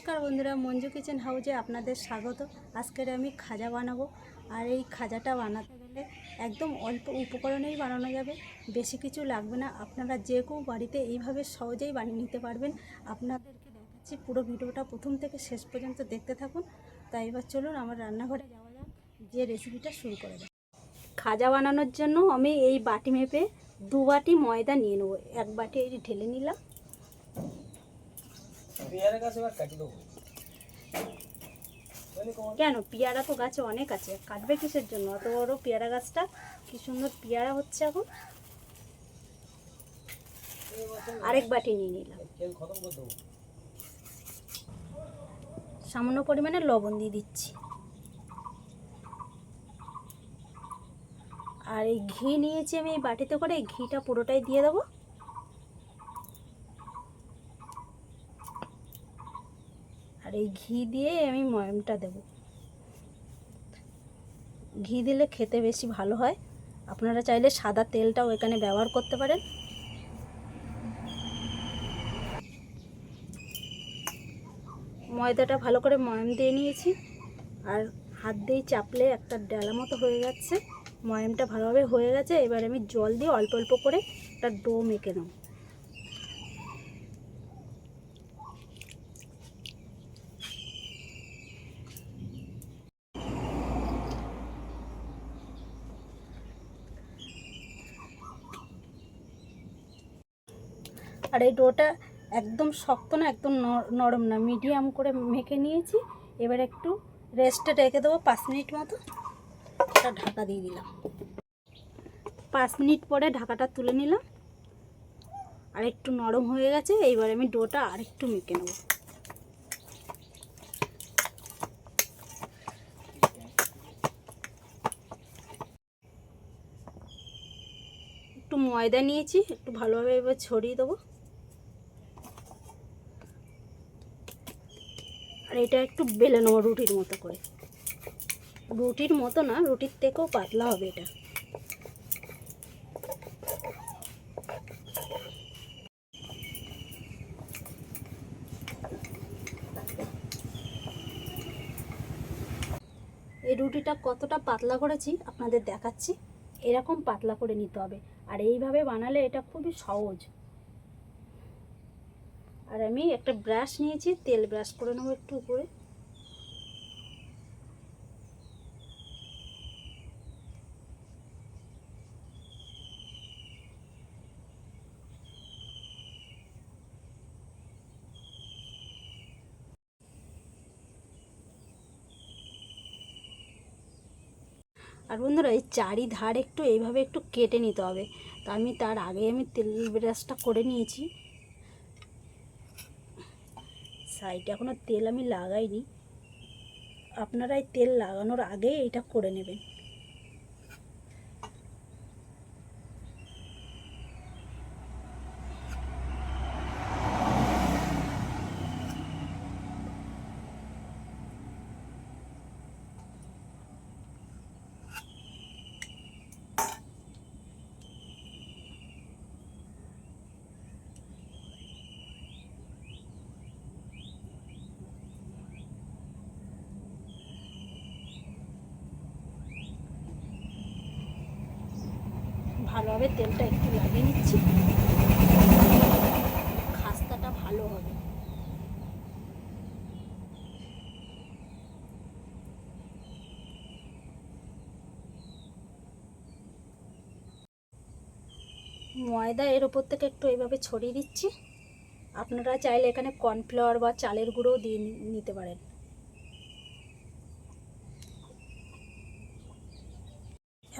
নমস্কার বন্ধুরা, মঞ্জু কিচেন হাউজে আপনাদের স্বাগত। আজকের আমি খাজা বানাবো। আর এই খাজাটা বানাতে গেলে একদম অল্প উপকরণেই বানানো যাবে। বেশি কিছু লাগবে না। আপনারা যে কেউ বাড়িতে এইভাবে সহজেই বানিয়ে নিতে পারবেন। আপনাদেরকে দেখাচ্ছি পুরো ভিডিওটা প্রথম থেকে শেষ পর্যন্ত দেখতে থাকুন। তাই এবার চলুন আমার রান্নাঘরে যাওয়া যাক। যে রেসিপিটা শুরু করে দেয় খাজা বানানোর জন্য আমি এই বাটি মেপে দু বাটি ময়দা নিয়ে নেব। এক বাটি এই ঢেলে নিলাম পেয়ারা গাছ এবার কাটি দেবো বলি কোমর কেন? পেয়ারা তো গাছে অনেক আছে। কাটবে কিসের জন্য? অত বড় পেয়ারা গাছটা? কি সুন্দর পেয়ারা হচ্ছে এখন। আরেক বাটি নিয়ে নিলাম। সামান্য পরিমাণে লবণ দিয়ে দিচ্ছি। আর এই ঘি নিয়েছি আমি এই বাটিতে করে। এই ঘিটা পুরোটাই দিয়ে দেবো। আর এই ঘি দিয়ে আমি ময়মটা দেব। ঘি দিলে খেতে বেশি ভালো হয়। আপনারা চাইলে সাদা তেলটাও এখানে ব্যবহার করতে পারেন। ময়দাটা ভালো করে ময়াম দিয়ে নিয়েছি। আর হাত দিয়ে চাপলে একটা ডালা মতো হয়ে যাচ্ছে। ময়ামটা ভালোভাবে হয়ে গেছে। এবার আমি জল দিয়ে অল্প অল্প করে একটা ডো মেখে নেব। আর এই ডোটা একদম শক্ত না, একদম নরম না। মিডিয়াম করে মেখে নিয়েছি। এবার একটু রেস্টে রেখে দেবো পাঁচ মিনিট মতো। একটা ঢাকা দিয়ে দিলাম। পাঁচ মিনিট পরে ঢাকাটা তুলে নিলাম। আর একটু নরম হয়ে গেছে, এইবার আমি ডোটা আর একটু মেখে নেব। একটু ময়দা নিয়েছি, একটু ভালোভাবে এবার ছড়িয়ে দেবো। আর এটা একটু বেলে নেব রুটির মতো করে। রুটির মতো না, রুটির থেকেও পাতলা হবে এটা। এই রুটিটা কতটা পাতলা করেছি আপনাদের দেখাচ্ছি। এরকম পাতলা করে নিতে হবে। আর এইভাবে বানালে এটা খুবই সহজ। আর আমি একটা ব্রাশ নিয়েছি, তেল ব্রাশ করে নেব একটু উপরে। আর বন্ধুরা, এই চারিধার একটু এইভাবে একটু কেটে নিতে হবে। তা আমি তার আগে আমি তেল ব্রাশটা করে নিয়েছি। সাইডে এখনও তেল আমি লাগাইনি। আপনারাই তেল লাগানোর আগে এটা করে নেবেন। ভালোভাবে তেলটা একটু লাগিয়ে নিচ্ছি। খাস্তাটা ভালো হবে। ময়দা এর ওপর থেকে একটু এইভাবে ছড়িয়ে দিচ্ছি। আপনারা চাইলে এখানে কর্নফ্লাওয়ার বা চালের গুঁড়োও দিয়ে নিতে পারেন।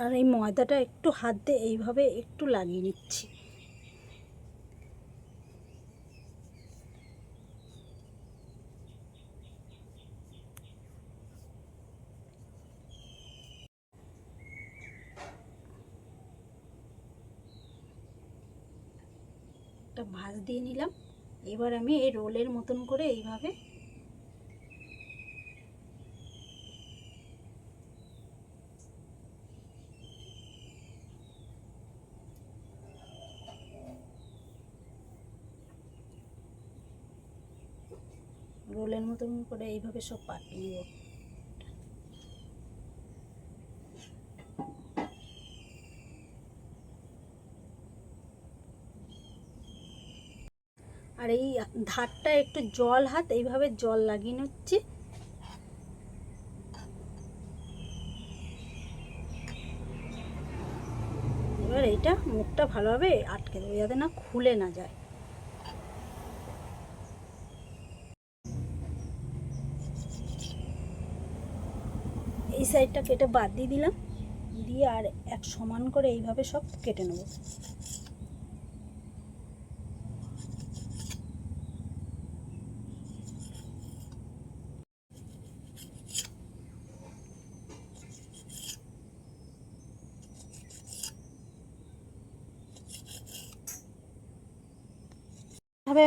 আর এই ময়দাটা একটু হাত দিয়ে এইভাবে একটু লাগিয়ে নিচ্ছি। একটা ভাঁজ দিয়ে নিলাম। এবার আমি এই রোলের মতন করে এইভাবে রোলের মতন করে এইভাবে সব পাঠিয়ে আর এই ধারটা একটু জল হাত, এইভাবে জল লাগিয়ে নিচ্ছি। এবার এইটা মুখটা ভালোভাবে আটকে দেবো, যাতে না খুলে না যায়। এই সাইডটা কেটে বাদ দিয়ে দিলাম। দিয়ে আর এক সমান করে এইভাবে সব কেটে নেব।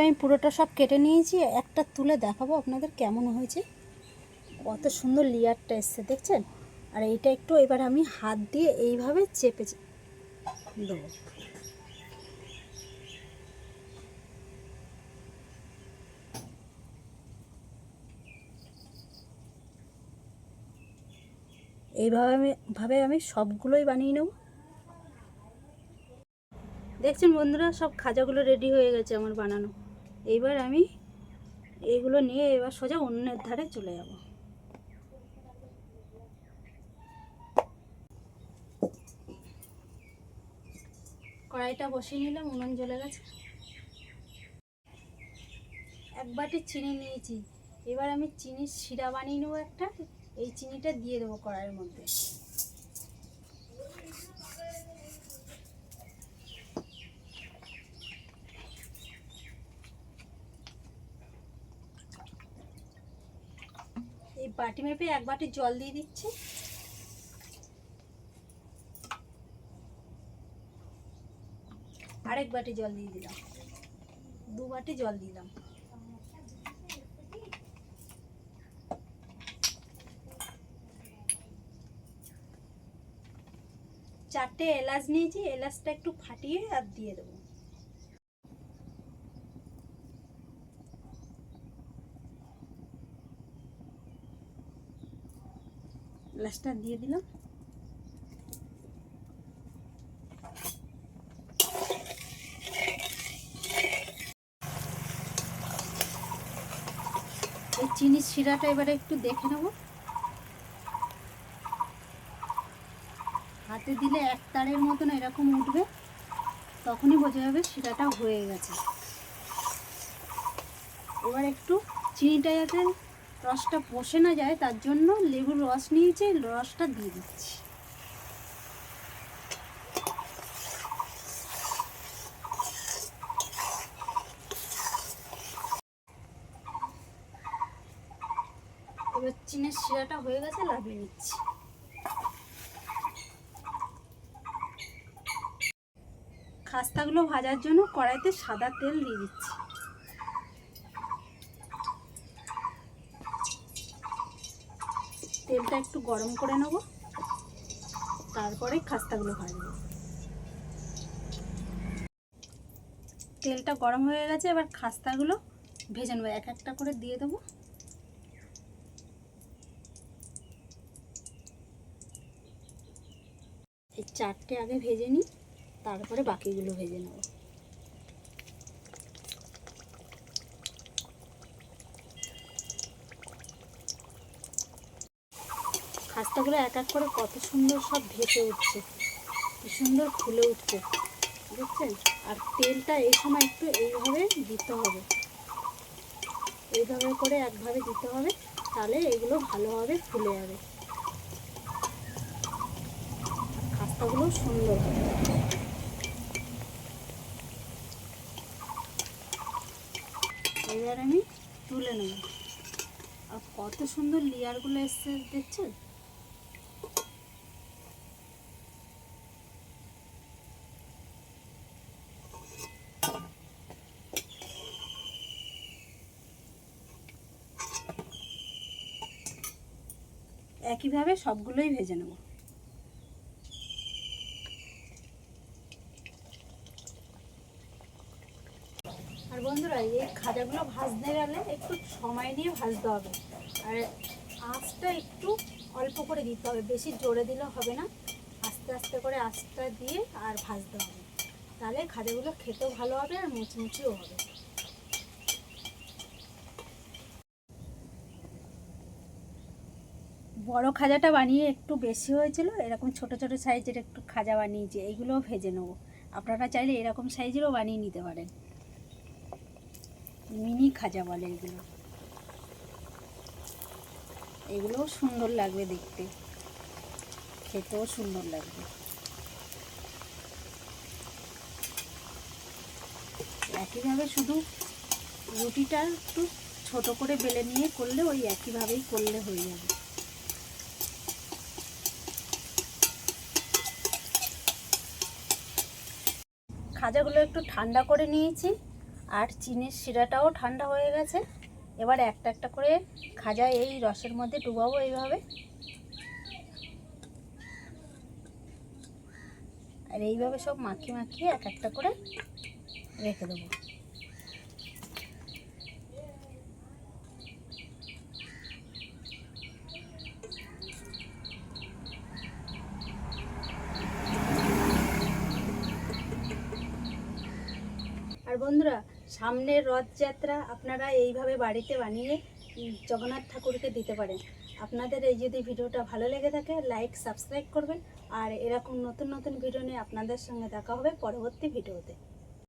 আমি পুরোটা সব কেটে নিয়েছি। একটা তুলে দেখাবো আপনাদের কেমন হয়েছে। কত সুন্দর লেয়ারটা এসছে, দেখছেন? আর এইটা একটু এবার আমি হাত দিয়ে এইভাবে চেপে দেবো এইভাবে আমি, ভাবে আমি সবগুলোই বানিয়ে নেব। দেখছেন বন্ধুরা, সব খাজাগুলো রেডি হয়ে গেছে আমার বানানো। এইবার আমি এইগুলো নিয়ে এবার সোজা অন্যের ধারে চলে যাব। কড়াইটা বসিয়ে নিলাম, উনুন জ্বলে গেছে। এক বাটি চিনি নিয়েছি। এবার আমি চিনির শিরা বানিয়ে নেব একটা। এই চিনিটা দিয়ে দেবো কড়াইয়ের মধ্যে। এই বাটি মেপে এক বাটি জল দিয়ে দিচ্ছি। আরেক বাটি জল দিয়ে দিলাম। দু বাটি জল দিলাম। চারটে এলাচ নিয়েছি, এলাচটা একটু ফাটিয়ে আর দিয়ে দেবো। এলাচটা দিয়ে দিলাম। চিনির শিরাটা এবারে একটু দেখে নেব। হাতে দিলে এক তারের মতন এরকম উঠবে, তখনই বোঝা যাবে শিরাটা হয়ে গেছে। এবার একটু চিনিটা যাতে রসটা পষে না যায়, তার জন্য লেবুর রস নিয়েছে, রসটা দিয়ে দিচ্ছি এবার শিরাটা হয়ে গেছে, লাগিয়ে নিচ্ছি। খাস্তাগুলো ভাজার জন্য কড়াইতে সাদা তেল দিয়ে দিচ্ছি। তেলটা একটু গরম করে নেব, তারপরে খাস্তাগুলো ভাজবো। তেলটা গরম হয়ে গেছে, এবার খাস্তাগুলো ভেজে নেব, এক একটা করে দিয়ে দেবো। চারটে আগে ভেজে নিই, তারপরে বাকিগুলো ভেজে নেব। খাস্তাগুলো এক এক করে কত সুন্দর সব ভেসে উঠছে, কি সুন্দর ফুলে উঠছে, দেখছেন? আর তেলটা এই সময় একটু এইভাবে দিতে হবে। এইভাবে করে একভাবে দিতে হবে, তাহলে এগুলো ভালোভাবে ফুলে যাবে। খাস্তাগুলো সুন্দর এবার আমি তুলে নেব। আর কত সুন্দর লেয়ারগুলো এসছে দেখছেন? একইভাবে সবগুলোই ভেজে নেব। বন্ধুরা, এই খাজাগুলো ভাজতে গেলে একটু সময় নিয়ে ভাজতে হবে। আর আঁচটা একটু অল্প করে দিতে হবে, বেশি জোরে দিলে হবে না। আস্তে আস্তে করে আঁচটা দিয়ে আর ভাজতে হবে। তাহলে খাজাগুলো খেতেও ভালো হবে আর মুচমুচিও হবে। বড় খাজাটা বানিয়ে একটু বেশি হয়েছিল, এরকম ছোট ছোট সাইজের একটু খাজা বানিয়েছি, এইগুলোও ভেজে নেব। আপনারা চাইলে এরকম সাইজেরও বানিয়ে নিতে পারেন। মিনি খাজা বলে এগুলো। এগুলোও সুন্দর লাগবে দেখতে। খেতেও সুন্দর লাগবে। একইভাবে শুধু রুটিটা একটু ছোট করে বেলে নিয়ে করলে ওই একইভাবেই করলে হয়ে যাবে। খাজাগুলো একটু ঠান্ডা করে নিয়েছি। আর চিনির শিরাটাও ঠান্ডা হয়ে গেছে। এবার একটা একটা করে খাজা এই রসের মধ্যে ডুবাবো এইভাবে। আর এইভাবে সব মাখিয়ে মাখিয়ে এক একটা করে রেখে দেবো। আর বন্ধুরা সামনের রথযাত্রা আপনারা এইভাবে বাড়িতে বানিয়ে জগন্নাথ ঠাকুরকে দিতে পারেন। আপনাদের এই যদি ভিডিওটা ভালো লেগে থাকে লাইক সাবস্ক্রাইব করবেন। আর এরকম নতুন নতুন ভিডিও নিয়ে আপনাদের সঙ্গে দেখা হবে পরবর্তী ভিডিওতে।